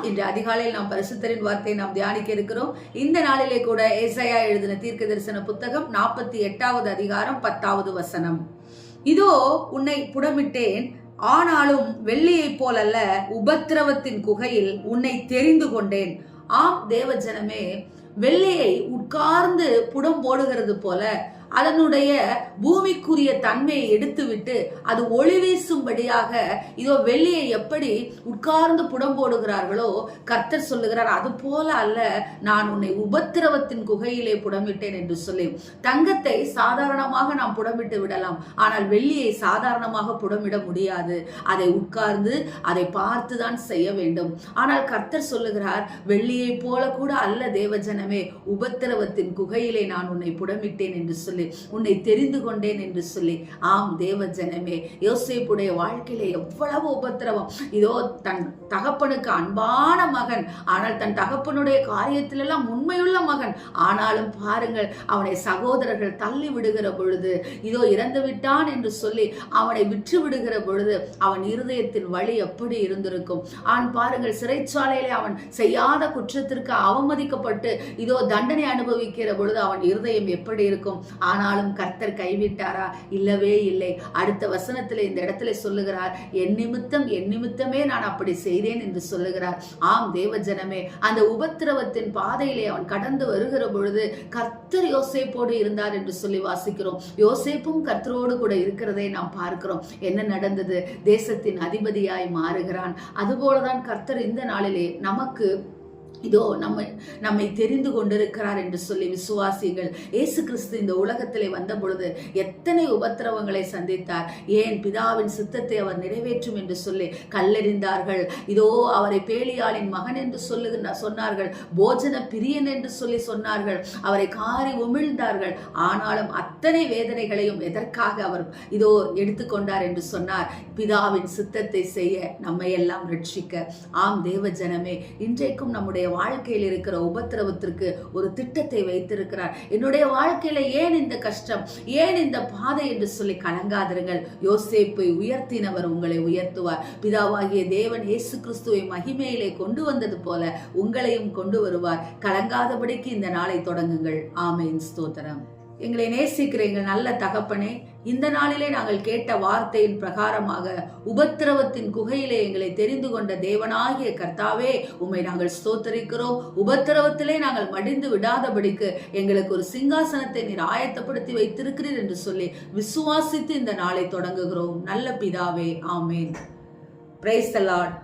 அதிகாலையில் நாம் பரிசுத்தரின் வார்த்தையை நாம் தியானிக்க இருக்கிறோம். இந்த நாளிலே கூட ஏசையா எழுதின தீர்க்க தரிசன புத்தகம் நாற்பத்தி எட்டாவது அதிகாரம் பத்தாவது வசனம். இதோ உன்னை புடமிட்டேன். ஆனாலும் வெள்ளியைப் போலல்ல உபத்திரவத்தின் குகையில் உன்னை தெரிந்து கொண்டேன். ஆம் தேவஜனமே வெள்ளியை உட்கார்ந்து புடம் போடுகிறது போல அதனுடைய பூமிக்குரிய தன்மையை எடுத்துவிட்டு அது ஒளி வீசும்படியாக இதோ வெள்ளியை எப்படி உட்கார்ந்து புடம் போடுகிறார்களோ கர்த்தர் சொல்லுகிறார் அது போல அல்ல நான் உன்னை உபத்திரவத்தின் குகையிலே புடமிட்டேன் என்று சொல்லி. தங்கத்தை சாதாரணமாக நாம் புடமிட்டு விடலாம் ஆனால் வெள்ளியை சாதாரணமாக புடமிட முடியாது. அதை உட்கார்ந்து அதை பார்த்து தான் செய்ய வேண்டும். ஆனால் கர்த்தர் சொல்லுகிறார் வெள்ளியை போல கூட அல்ல தேவஜனமே உபத்திரவத்தின் குகையிலே நான் உன்னை புடமிட்டேன் என்று சொல்லி. உன்னை தெரிந்து கொண்டேன் என்று சொல்லி. ஆம் தேவ ஜனமே யோசிப்புடைய வாழ்க்கையிலே எவ்வளவு உபத்திரவம். இதோ தன் தகப்பனுக்கு அன்பான மகன். ஆனால் தன் தகப்பனுடைய காரியத்திலெல்லாம் உண்மையுள்ள மகன். ஆனாலும் பாருங்கள் அவனை சகோதரர்கள் தள்ளி விடுகிற பொழுது இதோ இறந்து விட்டான் என்று சொல்லி அவனை விற்று விடுகிற பொழுது அவன் இருதயத்தின் வழி எப்படி இருந்திருக்கும்? ஆண் பாருங்கள் சிறைச்சாலையிலே அவன் செய்யாத குற்றத்திற்கு அவமதிக்கப்பட்டு இதோ தண்டனை அனுபவிக்கிற பொழுது அவன் இருதயம் எப்படி இருக்கும்? ஆனாலும் கர்த்தர் கைவிட்டாரா? இல்லவே இல்லை. அடுத்த வசனத்தில் இந்த இடத்துல சொல்லுகிறார் என் நிமித்தம் என் நிமித்தமே நான் அப்படி செய்தேன் என்று சொல்லுகிறார். ஆம் தேவஜனமே அந்த உபத்திரவத்தின் பாதையிலே அவன் கடந்து வருகிற பொழுது கர்த்தர் யோசேப்போடு இருந்தார் என்று சொல்லி வாசிக்கிறோம். யோசேப்பும் கர்த்தரோடு கூட இருக்கிறதை நாம் பார்க்கிறோம். என்ன நடந்தது? தேசத்தின் அதிபதியாய் மாறுகிறான். அதுபோலதான் கர்த்தர் இந்த நாளிலே நமக்கு இதோ நம்ம நம்மை தெரிந்து கொண்டிருக்கிறார் என்று சொல்லி விசுவாசிகள். இயேசு கிறிஸ்து இந்த உலகத்திலே வந்த பொழுது எத்தனை உபத்திரவங்களை சந்தித்தார். ஏன் பிதாவின் சித்தத்தை அவர் நிறைவேற்றும் என்று சொல்லி கல்லெறிந்தார்கள். இதோ அவரை பேலியாளின் மகன் என்று சொல்லுகின்ற சொன்னார்கள். போஜன பிரியன் என்று சொல்லி சொன்னார்கள். அவரை காரி உமிழ்ந்தார்கள். ஆனாலும் அத்தனை வேதனைகளையும் எதற்காக அவர் இதோ எடுத்துக்கொண்டார் என்று சொன்னார். பிதாவின் சித்தத்தை செய்ய நம்மை எல்லாம் ரட்சிக்க. ஆம் தேவ ஜனமே இன்றைக்கும் நம்முடைய வாழ்க்கையில் இருக்கிற உபத்திரவத்திற்கு ஒரு திட்டத்தை வைத்திருக்கிறார். என்னுடைய வாழ்க்கையில ஏன் இந்த கஷ்டம்? ஏன் இந்த பாதை என்று சொல்லி கலங்காதிருங்கள். யோசேப்பை உயர்த்தினவர் உங்களை உயர்த்துவார். பிதாவாகிய தேவன் இயேசு கிறிஸ்துவை மகிமையிலே கொண்டு வந்தது போல உங்களையும் கொண்டு வருவார். கலங்காதபடிக்கு இந்த நாளை தொடங்குங்கள். ஆமையின் ஸ்தோத்திரம். எங்களை நேசிக்கிற எங்கள் நல்ல தகப்பனே இந்த நாளிலே நாங்கள் கேட்ட வார்த்தையின் பிரகாரமாக உபத்திரவத்தின் குகையிலே எங்களை தெரிந்து கொண்ட தேவனாகிய கர்த்தாவே உம்மை நாங்கள் ஸ்தோத்தரிக்கிறோம். உபத்திரவத்திலே நாங்கள் மடிந்து விடாதபடிக்கு எங்களுக்கு ஒரு சிங்காசனத்தை நீர் ஆயத்தப்படுத்தி வைத்திருக்கிறீர் என்று சொல்லி விசுவாசித்து இந்த நாளை தொடங்குகிறோம். நல்ல பிதாவே ஆமேன். Praise the Lord